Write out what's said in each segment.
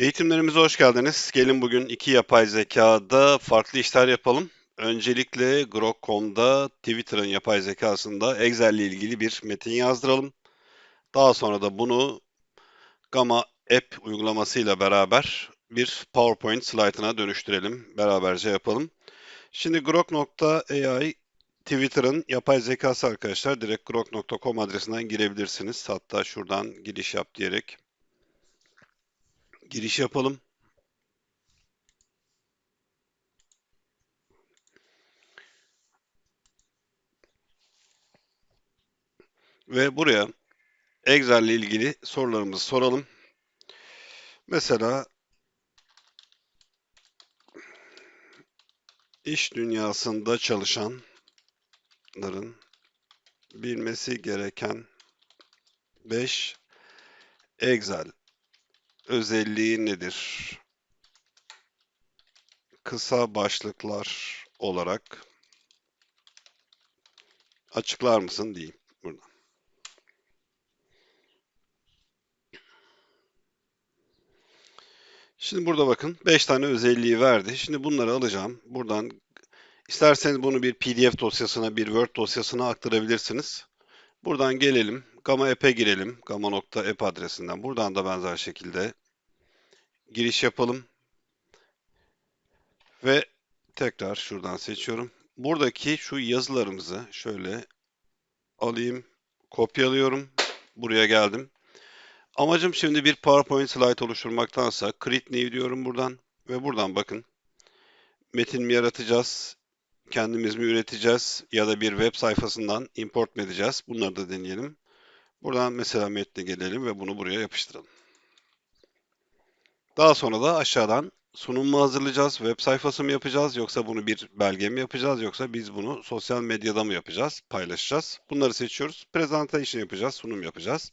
Eğitimlerimize hoş geldiniz. Gelin bugün iki yapay zekada farklı işler yapalım. Öncelikle Grok.com'da Twitter'ın yapay zekasında Excel ile ilgili bir metin yazdıralım. Daha sonra da bunu Gamma App uygulamasıyla beraber bir PowerPoint slaytına dönüştürelim. Beraberce yapalım. Şimdi Grok.ai Twitter'ın yapay zekası arkadaşlar. Direkt grok.com adresinden girebilirsiniz. Hatta şuradan giriş yap diyerek giriş yapalım. Ve buraya Excel ile ilgili sorularımızı soralım. Mesela iş dünyasında çalışanların bilmesi gereken 5 Excel özelliği nedir? Kısa başlıklar olarak açıklar mısın diyeyim burada. Şimdi burada bakın 5 tane özelliği verdi. Şimdi bunları alacağım. Buradan isterseniz bunu bir PDF dosyasına, bir Word dosyasına aktarabilirsiniz. Buradan gelelim. Gamma App'e girelim. Gamma.app adresinden. Buradan da benzer şekilde giriş yapalım. Ve tekrar şuradan seçiyorum. Buradaki şu yazılarımızı şöyle alayım, kopyalıyorum. Buraya geldim. Amacım şimdi bir PowerPoint slide oluşturmaktansa create new diyorum buradan ve buradan bakın. Metin mi yaratacağız, kendimiz mi üreteceğiz ya da bir web sayfasından import mu edeceğiz? Bunları da deneyelim. Buradan mesela metne gelelim ve bunu buraya yapıştıralım. Daha sonra da aşağıdan sunum mu hazırlayacağız, web sayfası mı yapacağız yoksa bunu bir belge mi yapacağız yoksa biz bunu sosyal medyada mı yapacağız, paylaşacağız. Bunları seçiyoruz. Presentation yapacağız, sunum yapacağız.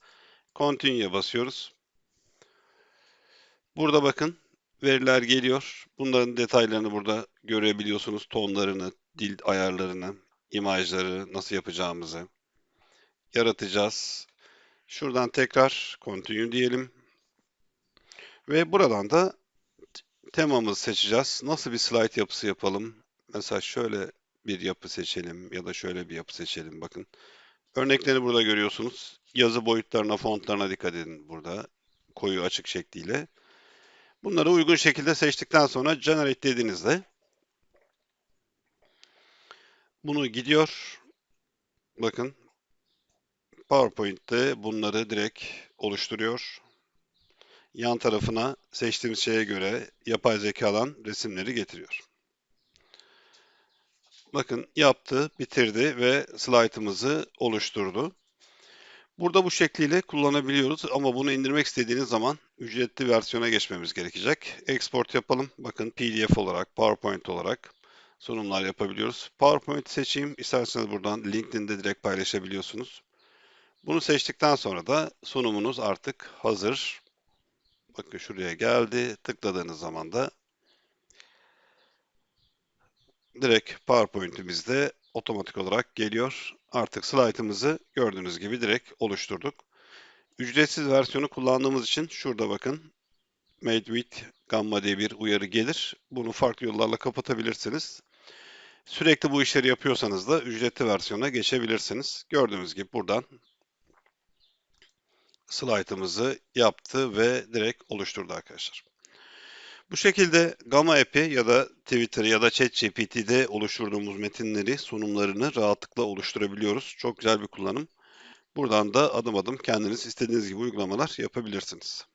Continue'ya basıyoruz. Burada bakın veriler geliyor. Bunların detaylarını burada görebiliyorsunuz. Tonlarını, dil ayarlarını, imajları nasıl yapacağımızı yaratacağız. Şuradan tekrar continue diyelim. Ve buradan da temamızı seçeceğiz. Nasıl bir slide yapısı yapalım? Mesela şöyle bir yapı seçelim ya da şöyle bir yapı seçelim. Bakın. Örnekleri burada görüyorsunuz. Yazı boyutlarına, fontlarına dikkat edin burada. Koyu açık şekliyle. Bunları uygun şekilde seçtikten sonra generate dediğinizde bunu gidiyor. Bakın PowerPoint'te bunları direkt oluşturuyor. Yan tarafına seçtiğimiz şeye göre yapay zekadan resimleri getiriyor. Bakın yaptı, bitirdi ve slaytımızı oluşturdu. Burada bu şekliyle kullanabiliyoruz ama bunu indirmek istediğiniz zaman ücretli versiyona geçmemiz gerekecek. Export yapalım. Bakın PDF olarak, PowerPoint olarak sunumlar yapabiliyoruz. PowerPoint seçeyim. İsterseniz buradan LinkedIn'de direkt paylaşabiliyorsunuz. Bunu seçtikten sonra da sunumunuz artık hazır. Bakın şuraya geldi. Tıkladığınız zaman da direkt PowerPoint'imizde otomatik olarak geliyor. Artık slaytımızı gördüğünüz gibi direkt oluşturduk. Ücretsiz versiyonu kullandığımız için şurada bakın Made with Gamma diye bir uyarı gelir. Bunu farklı yollarla kapatabilirsiniz. Sürekli bu işleri yapıyorsanız da ücretli versiyona geçebilirsiniz. Gördüğünüz gibi buradan slaytımızı yaptı ve direkt oluşturdu arkadaşlar. Bu şekilde Gamma App'i ya da Twitter ya da ChatGPT'de oluşturduğumuz metinleri, sunumlarını rahatlıkla oluşturabiliyoruz. Çok güzel bir kullanım. Buradan da adım adım kendiniz istediğiniz gibi uygulamalar yapabilirsiniz.